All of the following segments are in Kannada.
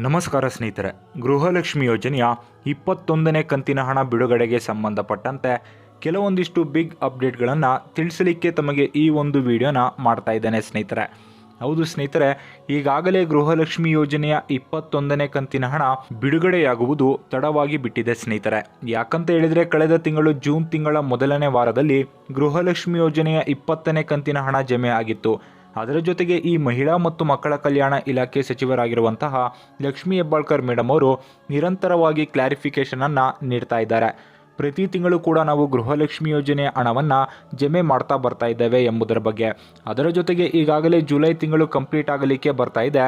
ನಮಸ್ಕಾರ ಸ್ನೇಹಿತರೆ. ಗೃಹಲಕ್ಷ್ಮಿ ಯೋಜನೆಯ ಇಪ್ಪತ್ತೊಂದನೇ ಕಂತಿನ ಹಣ ಬಿಡುಗಡೆಗೆ ಸಂಬಂಧಪಟ್ಟಂತೆ ಕೆಲವೊಂದಿಷ್ಟು ಬಿಗ್ ಅಪ್ಡೇಟ್ಗಳನ್ನು ತಿಳಿಸಲಿಕ್ಕೆ ತಮಗೆ ಈ ಒಂದು ವಿಡಿಯೋನ ಮಾಡ್ತಾ ಇದ್ದೇನೆ ಸ್ನೇಹಿತರೆ. ಹೌದು ಸ್ನೇಹಿತರೆ, ಈಗಾಗಲೇ ಗೃಹಲಕ್ಷ್ಮಿ ಯೋಜನೆಯ ಇಪ್ಪತ್ತೊಂದನೇ ಕಂತಿನ ಹಣ ಬಿಡುಗಡೆಯಾಗುವುದು ತಡವಾಗಿ ಬಿಟ್ಟಿದೆ ಸ್ನೇಹಿತರೆ. ಯಾಕಂತ ಹೇಳಿದರೆ ಕಳೆದ ತಿಂಗಳು ಜೂನ್ ತಿಂಗಳ ಮೊದಲನೇ ವಾರದಲ್ಲಿ ಗೃಹಲಕ್ಷ್ಮಿ ಯೋಜನೆಯ ಇಪ್ಪತ್ತನೇ ಕಂತಿನ ಹಣ ಜಮೆ ಆಗಿತ್ತು. ಅದರ ಜೊತೆಗೆ ಈ ಮಹಿಳಾ ಮತ್ತು ಮಕ್ಕಳ ಕಲ್ಯಾಣ ಇಲಾಖೆ ಸಚಿವರಾಗಿರುವಂತಹ ಲಕ್ಷ್ಮೀ ಹೆಬ್ಬಾಳ್ಕರ್ ಮೇಡಮ್ ಅವರು ನಿರಂತರವಾಗಿ ಕ್ಲಾರಿಫಿಕೇಷನನ್ನು ನೀಡ್ತಾ ಇದ್ದಾರೆ. ಪ್ರತಿ ತಿಂಗಳು ಕೂಡ ನಾವು ಗೃಹಲಕ್ಷ್ಮಿ ಯೋಜನೆಯ ಹಣವನ್ನು ಜಮೆ ಮಾಡ್ತಾ ಬರ್ತಾ ಇದ್ದೇವೆ ಎಂಬುದರ ಬಗ್ಗೆ. ಅದರ ಜೊತೆಗೆ ಈಗಾಗಲೇ ಜುಲೈ ತಿಂಗಳು ಕಂಪ್ಲೀಟ್ ಆಗಲಿಕ್ಕೆ ಬರ್ತಾ ಇದೆ.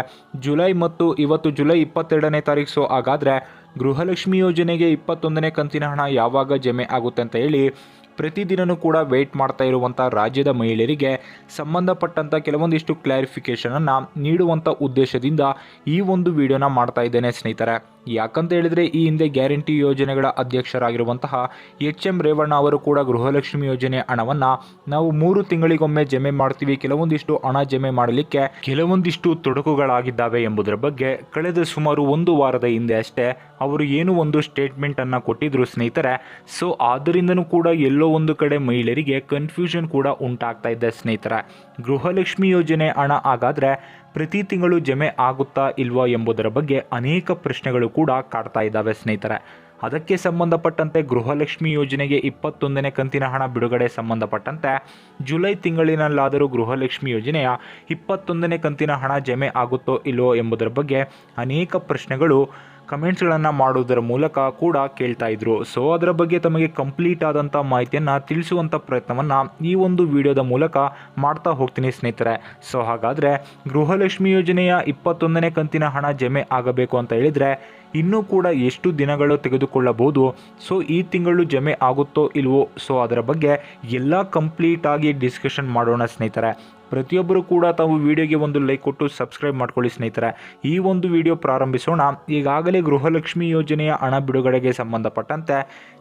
ಜುಲೈ ಮತ್ತು ಇವತ್ತು ಜುಲೈ ಇಪ್ಪತ್ತೆರಡನೇ ತಾರೀಕು ಸೊ ಹಾಗಾದರೆ ಗೃಹಲಕ್ಷ್ಮಿ ಯೋಜನೆಗೆ ಇಪ್ಪತ್ತೊಂದನೇ ಕಂತಿನ ಹಣ ಯಾವಾಗ ಜಮೆ ಆಗುತ್ತೆ ಅಂತ ಹೇಳಿ ಪ್ರತಿದಿನನೂ ಕೂಡ ವೆಯ್ಟ್ ಮಾಡ್ತಾ ಇರುವಂಥ ರಾಜ್ಯದ ಮಹಿಳೆಯರಿಗೆ ಸಂಬಂಧಪಟ್ಟಂಥ ಕೆಲವೊಂದಿಷ್ಟು ಕ್ಲಾರಿಫಿಕೇಷನನ್ನು ನೀಡುವಂಥ ಉದ್ದೇಶದಿಂದ ಈ ಒಂದು ವಿಡಿಯೋನ ಮಾಡ್ತಾ ಇದ್ದೇನೆ ಸ್ನೇಹಿತರೆ. ಯಾಕಂತ ಹೇಳಿದ್ರೆ ಈ ಹಿಂದೆ ಗ್ಯಾರಂಟಿ ಯೋಜನೆಗಳ ಅಧ್ಯಕ್ಷರಾಗಿರುವಂತಹ ಎಚ್ ಎಂ ರೇವಣ್ಣ ಅವರು ಕೂಡ ಗೃಹಲಕ್ಷ್ಮಿ ಯೋಜನೆ ಹಣವನ್ನು ನಾವು ಮೂರು ತಿಂಗಳಿಗೊಮ್ಮೆ ಜಮೆ ಮಾಡ್ತೀವಿ. ಕೆಲವೊಂದಿಷ್ಟು ಹಣ ಜಮೆ ಮಾಡಲಿಕ್ಕೆ ಕೆಲವೊಂದಿಷ್ಟು ತೊಡಕುಗಳಾಗಿದ್ದಾವೆ ಎಂಬುದರ ಬಗ್ಗೆ ಕಳೆದ ಸುಮಾರು ಒಂದು ವಾರದ ಹಿಂದೆ ಅಷ್ಟೇ ಅವರು ಏನು ಒಂದು ಸ್ಟೇಟ್ಮೆಂಟ್ ಅನ್ನ ಕೊಟ್ಟಿದ್ರು ಸ್ನೇಹಿತರೆ. ಸೊ, ಆದ್ದರಿಂದನೂ ಕೂಡ ಎಲ್ಲೋ ಒಂದು ಕಡೆ ಮಹಿಳೆಯರಿಗೆ ಕನ್ಫ್ಯೂಷನ್ ಕೂಡ ಉಂಟಾಗ್ತಾ ಇದೆ ಸ್ನೇಹಿತರೆ. ಗೃಹಲಕ್ಷ್ಮಿ ಯೋಜನೆ ಹಣ ಹಾಗಾದ್ರೆ ಪ್ರತಿ ತಿಂಗಳು ಜಮೆ ಆಗುತ್ತಾ ಇಲ್ವಾ ಎಂಬುದರ ಬಗ್ಗೆ ಅನೇಕ ಪ್ರಶ್ನೆಗಳು ಕೂಡ ಕಾಡ್ತಾ ಇದ್ದಾವೆ ಸ್ನೇಹಿತರೆ. ಅದಕ್ಕೆ ಸಂಬಂಧಪಟ್ಟಂತೆ ಗೃಹಲಕ್ಷ್ಮಿ ಯೋಜನೆಗೆ ಇಪ್ಪತ್ತೊಂದನೇ ಕಂತಿನ ಹಣ ಬಿಡುಗಡೆ ಸಂಬಂಧಪಟ್ಟಂತೆ ಜುಲೈ ತಿಂಗಳಿನಲ್ಲಾದರೂ ಗೃಹಲಕ್ಷ್ಮಿ ಯೋಜನೆಯ ಇಪ್ಪತ್ತೊಂದನೇ ಕಂತಿನ ಹಣ ಜಮೆ ಆಗುತ್ತೋ ಇಲ್ಲವೋ ಎಂಬುದರ ಬಗ್ಗೆ ಅನೇಕ ಪ್ರಶ್ನೆಗಳು ಕಮೆಂಟ್ಸ್ಗಳನ್ನು ಮಾಡುವುದರ ಮೂಲಕ ಕೂಡ ಕೇಳ್ತಾ ಇದ್ರು. ಸೊ ಅದರ ಬಗ್ಗೆ ತಮಗೆ ಕಂಪ್ಲೀಟ್ ಆದಂಥ ಮಾಹಿತಿಯನ್ನು ತಿಳಿಸುವಂಥ ಪ್ರಯತ್ನವನ್ನು ಈ ಒಂದು ವಿಡಿಯೋದ ಮೂಲಕ ಮಾಡ್ತಾ ಹೋಗ್ತೀನಿ ಸ್ನೇಹಿತರೆ. ಸೊ ಹಾಗಾದರೆ ಗೃಹಲಕ್ಷ್ಮಿ ಯೋಜನೆಯ ಇಪ್ಪತ್ತೊಂದನೇ ಕಂತಿನ ಹಣ ಜಮೆ ಆಗಬೇಕು ಅಂತ ಹೇಳಿದರೆ ಇನ್ನೂ ಕೂಡ ಎಷ್ಟು ದಿನಗಳು ತೆಗೆದುಕೊಳ್ಳಬಹುದು? ಸೊ ಈ ತಿಂಗಳು ಜಮೆ ಆಗುತ್ತೋ ಇಲ್ವೋ? ಸೊ ಅದರ ಬಗ್ಗೆ ಎಲ್ಲ ಕಂಪ್ಲೀಟಾಗಿ ಡಿಸ್ಕಷನ್ ಮಾಡೋಣ ಸ್ನೇಹಿತರೆ. ಪ್ರತಿಯೊಬ್ಬರು ಕೂಡ ತಾವು ವಿಡಿಯೋಗೆ ಒಂದು ಲೈಕ್ ಕೊಟ್ಟು ಸಬ್ಸ್ಕ್ರೈಬ್ ಮಾಡ್ಕೊಳ್ಳಿ ಸ್ನೇಹಿತರೆ. ಈ ಒಂದು ವಿಡಿಯೋ ಪ್ರಾರಂಭಿಸೋಣ. ಈಗಾಗಲೇ ಗೃಹಲಕ್ಷ್ಮಿ ಯೋಜನೆಯ ಹಣ ಬಿಡುಗಡೆಗೆ ಸಂಬಂಧಪಟ್ಟಂತೆ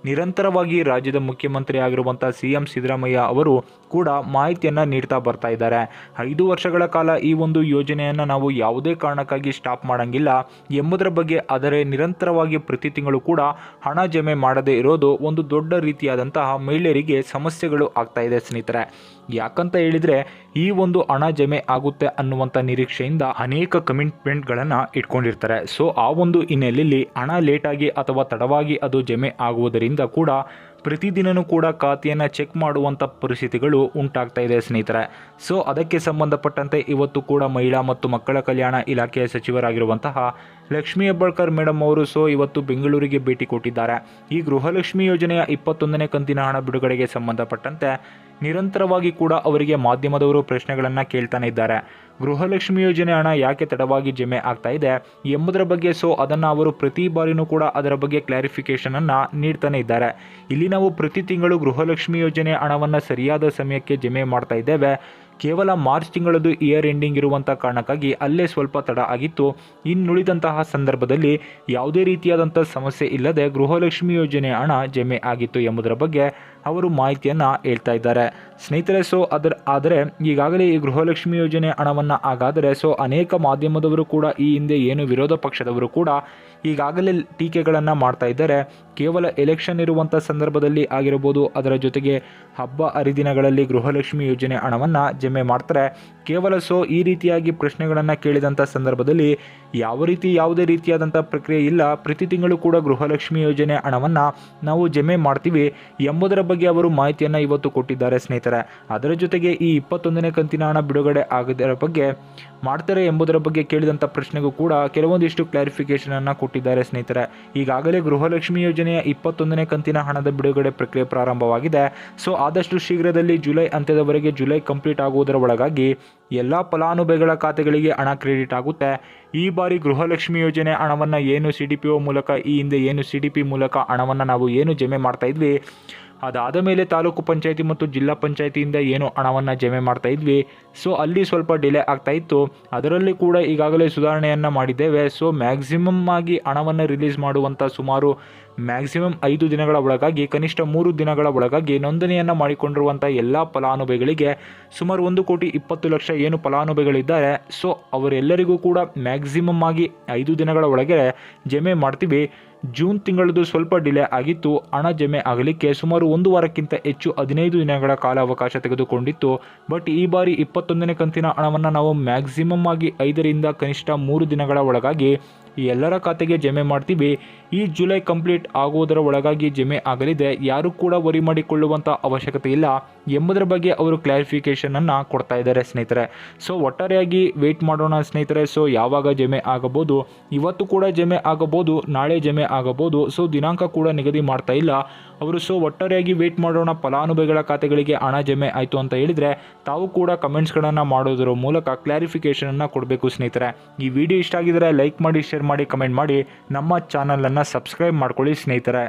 ನಿರಂತರವಾಗಿ ರಾಜ್ಯದ ಮುಖ್ಯಮಂತ್ರಿ ಆಗಿರುವಂಥ ಸಿ ಎಂ ಸಿದ್ದರಾಮಯ್ಯ ಅವರು ಕೂಡ ಮಾಹಿತಿಯನ್ನು ನೀಡ್ತಾ ಬರ್ತಾ ಇದ್ದಾರೆ. ಐದು ವರ್ಷಗಳ ಕಾಲ ಈ ಒಂದು ಯೋಜನೆಯನ್ನು ನಾವು ಯಾವುದೇ ಕಾರಣಕ್ಕಾಗಿ ಸ್ಟಾಪ್ ಮಾಡೋಂಗಿಲ್ಲ. ಎಂಬುದರ ಬಗ್ಗೆ ಆದರೆ ನಿರಂತರವಾಗಿ ಪ್ರತಿ ತಿಂಗಳು ಕೂಡ ಹಣ ಜಮೆ ಮಾಡದೇ ಇರೋದು ಒಂದು ದೊಡ್ಡ ರೀತಿಯಾದಂತಹ ಮಹಿಳೆಯರಿಗೆ ಸಮಸ್ಯೆಗಳು ಆಗ್ತಾ ಇದೆ ಸ್ನೇಹಿತರೆ. ಯಾಕಂತ ಹೇಳಿದರೆ ಈ ಒಂದು ಹಣ ಜಮೆ ಆಗುತ್ತೆ ಅನ್ನುವಂಥ ನಿರೀಕ್ಷೆಯಿಂದ ಅನೇಕ ಕಮಿಟ್ಮೆಂಟ್ಗಳನ್ನು ಇಟ್ಕೊಂಡಿರ್ತಾರೆ. ಸೊ, ಆ ಒಂದು ಹಿನ್ನೆಲೆಯಲ್ಲಿ ಹಣ ಲೇಟಾಗಿ ಅಥವಾ ತಡವಾಗಿ ಅದು ಜಮೆ ಆಗುವುದರಿಂದ ಕೂಡ ಪ್ರತಿದಿನನೂ ಕೂಡ ಖಾತೆಯನ್ನು ಚೆಕ್ ಮಾಡುವಂಥ ಪರಿಸ್ಥಿತಿಗಳು ಉಂಟಾಗ್ತಾ ಇದೆ ಸ್ನೇಹಿತರೆ. ಸೊ ಅದಕ್ಕೆ ಸಂಬಂಧಪಟ್ಟಂತೆ ಇವತ್ತು ಕೂಡ ಮಹಿಳಾ ಮತ್ತು ಮಕ್ಕಳ ಕಲ್ಯಾಣ ಇಲಾಖೆಯ ಸಚಿವರಾಗಿರುವಂತಹ ಲಕ್ಷ್ಮೀ ಹೆಬ್ಬಾಳ್ಕರ್ ಮೇಡಮ್ ಅವರು ಸೊ ಇವತ್ತು ಬೆಂಗಳೂರಿಗೆ ಭೇಟಿ ಕೊಟ್ಟಿದ್ದಾರೆ. ಈ ಗೃಹಲಕ್ಷ್ಮಿ ಯೋಜನೆಯ ಇಪ್ಪತ್ತೊಂದನೇ ಕಂತಿನ ಹಣ ಬಿಡುಗಡೆಗೆ ಸಂಬಂಧಪಟ್ಟಂತೆ ನಿರಂತರವಾಗಿ ಕೂಡ ಅವರಿಗೆ ಮಾಧ್ಯಮದವರು ಪ್ರಶ್ನೆಗಳನ್ನು ಕೇಳ್ತಾನೆ ಇದ್ದಾರೆ. ಗೃಹಲಕ್ಷ್ಮಿ ಯೋಜನೆ ಹಣ ಯಾಕೆ ತಡವಾಗಿ ಜಮೆ ಆಗ್ತಾ ಇದೆ ಎಂಬುದರ ಬಗ್ಗೆ, ಸೊ ಅದನ್ನು ಅವರು ಪ್ರತಿ ಬಾರಿನೂ ಕೂಡ ಅದರ ಬಗ್ಗೆ ಕ್ಲಾರಿಫಿಕೇಶನ್ ಅನ್ನ ನೀಡ್ತಾನೆ ಇದ್ದಾರೆ. ಇಲ್ಲಿ ನಾವು ಪ್ರತಿ ತಿಂಗಳು ಗೃಹಲಕ್ಷ್ಮಿ ಯೋಜನೆ ಹಣವನ್ನು ಸರಿಯಾದ ಸಮಯಕ್ಕೆ ಜಮೆ ಮಾಡ್ತಾ ಇದ್ದೇವೆ. ಕೇವಲ ಮಾರ್ಚ್ ತಿಂಗಳದು ಇಯರ್ ಎಂಡಿಂಗ್ ಇರುವಂಥ ಕಾರಣಕ್ಕಾಗಿ ಅಲ್ಲೇ ಸ್ವಲ್ಪ ತಡ ಆಗಿತ್ತು. ಇನ್ನುಳಿದಂತಹ ಸಂದರ್ಭದಲ್ಲಿ ಯಾವುದೇ ರೀತಿಯಾದಂಥ ಸಮಸ್ಯೆ ಇಲ್ಲದೆ ಗೃಹಲಕ್ಷ್ಮಿ ಯೋಜನೆ ಹಣ ಜಮೆ ಆಗಿತ್ತು ಎಂಬುದರ ಬಗ್ಗೆ ಅವರು ಮಾಹಿತಿಯನ್ನು ಹೇಳ್ತಾ ಇದ್ದಾರೆ. ಸ್ನೇಹಿತರೆ ಸೊ ಅದರ, ಆದರೆ ಈಗಾಗಲೇ ಈ ಗೃಹಲಕ್ಷ್ಮಿ ಯೋಜನೆ ಹಣವನ್ನು ಹಾಗಾದರೆ ಸೊ ಅನೇಕ ಮಾಧ್ಯಮದವರು ಕೂಡ ಈ ಹಿಂದೆ ಏನು ವಿರೋಧ ಪಕ್ಷದವರು ಕೂಡ ಈಗಾಗಲೇ ಟೀಕೆಗಳನ್ನು ಮಾಡ್ತಾ ಇದ್ದಾರೆ. ಕೇವಲ ಎಲೆಕ್ಷನ್ ಇರುವಂಥ ಸಂದರ್ಭದಲ್ಲಿ ಆಗಿರಬಹುದು ಅದರ ಜೊತೆಗೆ ಹಬ್ಬ ಹರಿದಿನಗಳಲ್ಲಿ ಗೃಹಲಕ್ಷ್ಮಿ ಯೋಜನೆ ಹಣವನ್ನು ಜಮೆ ಮಾಡ್ತಾರೆ. ಕೇವಲ ಸೊ ಈ ರೀತಿಯಾಗಿ ಪ್ರಶ್ನೆಗಳನ್ನು ಕೇಳಿದಂಥ ಸಂದರ್ಭದಲ್ಲಿ ಯಾವ ರೀತಿ ಯಾವುದೇ ರೀತಿಯಾದಂಥ ಪ್ರಕ್ರಿಯೆ ಇಲ್ಲ. ಪ್ರತಿ ತಿಂಗಳು ಕೂಡ ಗೃಹಲಕ್ಷ್ಮಿ ಯೋಜನೆ ಹಣವನ್ನು ನಾವು ಜಮೆ ಮಾಡ್ತೀವಿ ಎಂಬುದರ ಅವರು ಮಾಹಿತಿಯನ್ನು ಇವತ್ತು ಕೊಟ್ಟಿದ್ದಾರೆ ಸ್ನೇಹಿತರೆ. ಅದರ ಜೊತೆಗೆ ಈ ಇಪ್ಪತ್ತೊಂದನೇ ಕಂತಿನ ಹಣ ಬಿಡುಗಡೆ ಆಗದರ ಬಗ್ಗೆ ಮಾಡ್ತಾರೆ ಎಂಬುದರ ಬಗ್ಗೆ ಕೇಳಿದಂಥ ಪ್ರಶ್ನೆಗೂ ಕೂಡ ಕೆಲವೊಂದಿಷ್ಟು ಕ್ಲಾರಿಫಿಕೇಶನ್ ಅನ್ನು ಕೊಟ್ಟಿದ್ದಾರೆ ಸ್ನೇಹಿತರೆ. ಈಗಾಗಲೇ ಗೃಹಲಕ್ಷ್ಮಿ ಯೋಜನೆಯ ಇಪ್ಪತ್ತೊಂದನೇ ಕಂತಿನ ಹಣದ ಬಿಡುಗಡೆ ಪ್ರಕ್ರಿಯೆ ಪ್ರಾರಂಭವಾಗಿದೆ. ಸೊ, ಆದಷ್ಟು ಶೀಘ್ರದಲ್ಲಿ ಜುಲೈ ಅಂತ್ಯದವರೆಗೆ ಜುಲೈ ಕಂಪ್ಲೀಟ್ ಆಗುವುದರ ಒಳಗಾಗಿ ಎಲ್ಲ ಫಲಾನುಭವಿಗಳ ಖಾತೆಗಳಿಗೆ ಹಣ ಕ್ರೆಡಿಟ್ ಆಗುತ್ತೆ. ಈ ಬಾರಿ ಗೃಹಲಕ್ಷ್ಮಿ ಯೋಜನೆ ಹಣವನ್ನು ಏನು ಸಿ ಮೂಲಕ, ಈ ಹಿಂದೆ ಏನು ಸಿ ಮೂಲಕ ಹಣವನ್ನು ನಾವು ಏನು ಜಮೆ ಮಾಡ್ತಾ ಇದ್ವಿ ಅದಾದ ಮೇಲೆ ತಾಲೂಕು ಪಂಚಾಯತಿ ಮತ್ತು ಜಿಲ್ಲಾ ಪಂಚಾಯತಿಯಿಂದ ಏನು ಹಣವನ್ನು ಜಮೆ ಮಾಡ್ತಾ ಇದ್ವಿ. ಸೊ ಅಲ್ಲಿ ಸ್ವಲ್ಪ ಡಿಲೇ ಆಗ್ತಾ ಇತ್ತು. ಅದರಲ್ಲಿ ಕೂಡ ಈಗಾಗಲೇ ಸುಧಾರಣೆಯನ್ನು ಮಾಡಿದ್ದೇವೆ. ಸೊ ಮ್ಯಾಕ್ಸಿಮಮ್ ಆಗಿ ಹಣವನ್ನು ರಿಲೀಸ್ ಮಾಡುವಂಥ ಸುಮಾರು ಮ್ಯಾಕ್ಸಿಮಮ್ ಐದು ದಿನಗಳ ಒಳಗಾಗಿ, ಕನಿಷ್ಠ ಮೂರು ದಿನಗಳ ಒಳಗಾಗಿ ನೋಂದಣಿಯನ್ನು ಮಾಡಿಕೊಂಡಿರುವಂಥ ಎಲ್ಲ ಫಲಾನುಭವಿಗಳಿಗೆ ಸುಮಾರು ಒಂದು ಕೋಟಿ ಇಪ್ಪತ್ತು ಲಕ್ಷ ಏನು ಫಲಾನುಭವಿಗಳಿದ್ದಾರೆ. ಸೊ ಅವರೆಲ್ಲರಿಗೂ ಕೂಡ ಮ್ಯಾಕ್ಸಿಮಮ್ ಆಗಿ ಐದು ದಿನಗಳ ಒಳಗೆ ಜಮೆ ಮಾಡ್ತೀವಿ. ಜೂನ್ ತಿಂಗಳದು ಸ್ವಲ್ಪ ಡಿಲೇ ಆಗಿತ್ತು. ಹಣ ಜಮೆ ಆಗಲಿಕ್ಕೆ ಸುಮಾರು ಒಂದು ವಾರಕ್ಕಿಂತ ಹೆಚ್ಚು ಹದಿನೈದು ದಿನಗಳ ಕಾಲಾವಕಾಶ ತೆಗೆದುಕೊಂಡಿತ್ತು. ಬಟ್ ಈ ಬಾರಿ ಇಪ್ಪತ್ತೊಂದನೇ ಕಂತಿನ ಹಣವನ್ನು ನಾವು ಮ್ಯಾಕ್ಸಿಮಮ್ ಆಗಿ ಐದರಿಂದ ಕನಿಷ್ಠ ಮೂರು ದಿನಗಳ ಒಳಗಾಗಿ ಈ ಎಲ್ಲರ ಖಾತೆಗೆ ಜಮೆ ಮಾಡ್ತೀವಿ. ಈ ಜುಲೈ ಕಂಪ್ಲೀಟ್ ಆಗುವುದರ ಒಳಗಾಗಿ ಜಮೆ ಆಗಲಿದೆ. ಯಾರು ಕೂಡ ವರಿ ಮಾಡಿಕೊಳ್ಳುವಂಥ ಅವಶ್ಯಕತೆ ಇಲ್ಲ. ಎಂಬುದರ ಬಗ್ಗೆ ಅವರು ಕ್ಲಾರಿಫಿಕೇಶನ್ ಅನ್ನು ಕೊಡ್ತಾ ಇದ್ದಾರೆ ಸ್ನೇಹಿತರೆ. ಸೊ ಒಟ್ಟಾರೆಯಾಗಿ ವೆಯ್ಟ್ ಮಾಡೋಣ ಸ್ನೇಹಿತರೆ. ಸೊ ಯಾವಾಗ ಜಮೆ ಆಗಬಹುದು? ಇವತ್ತು ಕೂಡ ಜಮೆ ಆಗಬಹುದು, ನಾಳೆ ಜಮೆ ಆಗಬಹುದು. ಸೊ ದಿನಾಂಕ ಕೂಡ ನಿಗದಿ ಮಾಡ್ತಾ ಇಲ್ಲ. ಅವರು ಸೊ ಒಟ್ಟಾರೆಯಾಗಿ ವೇಟ್ ಮಾಡೋಣ, ಫಲಾನುಭವಿಗಳ ಖಾತೆಗಳಿಗೆ ಹಣ ಜಮೆ ಆಯಿತು ಅಂತ ಹೇಳಿದರೆ ತಾವು ಕೂಡ ಕಮೆಂಟ್ಸ್ಗಳನ್ನು ಮಾಡೋದರ ಮೂಲಕ ಕ್ಲಾರಿಫಿಕೇಷನನ್ನು ಕೊಡಬೇಕು ಸ್ನೇಹಿತರೆ. ಈ ವಿಡಿಯೋ ಇಷ್ಟ ಆಗಿದರೆ ಲೈಕ್ ಮಾಡಿ ಶೇರ್ ಮಾಡಿ ಕಮೆಂಟ್ ಮಾಡಿ. ನಮ್ಮ ಚಾನಲನ್ನು ಸಬ್ಸ್ಕ್ರೈಬ್ ಮಾಡ್ಕೊಳ್ಳಿ ಸ್ನೇಹಿತರೆ.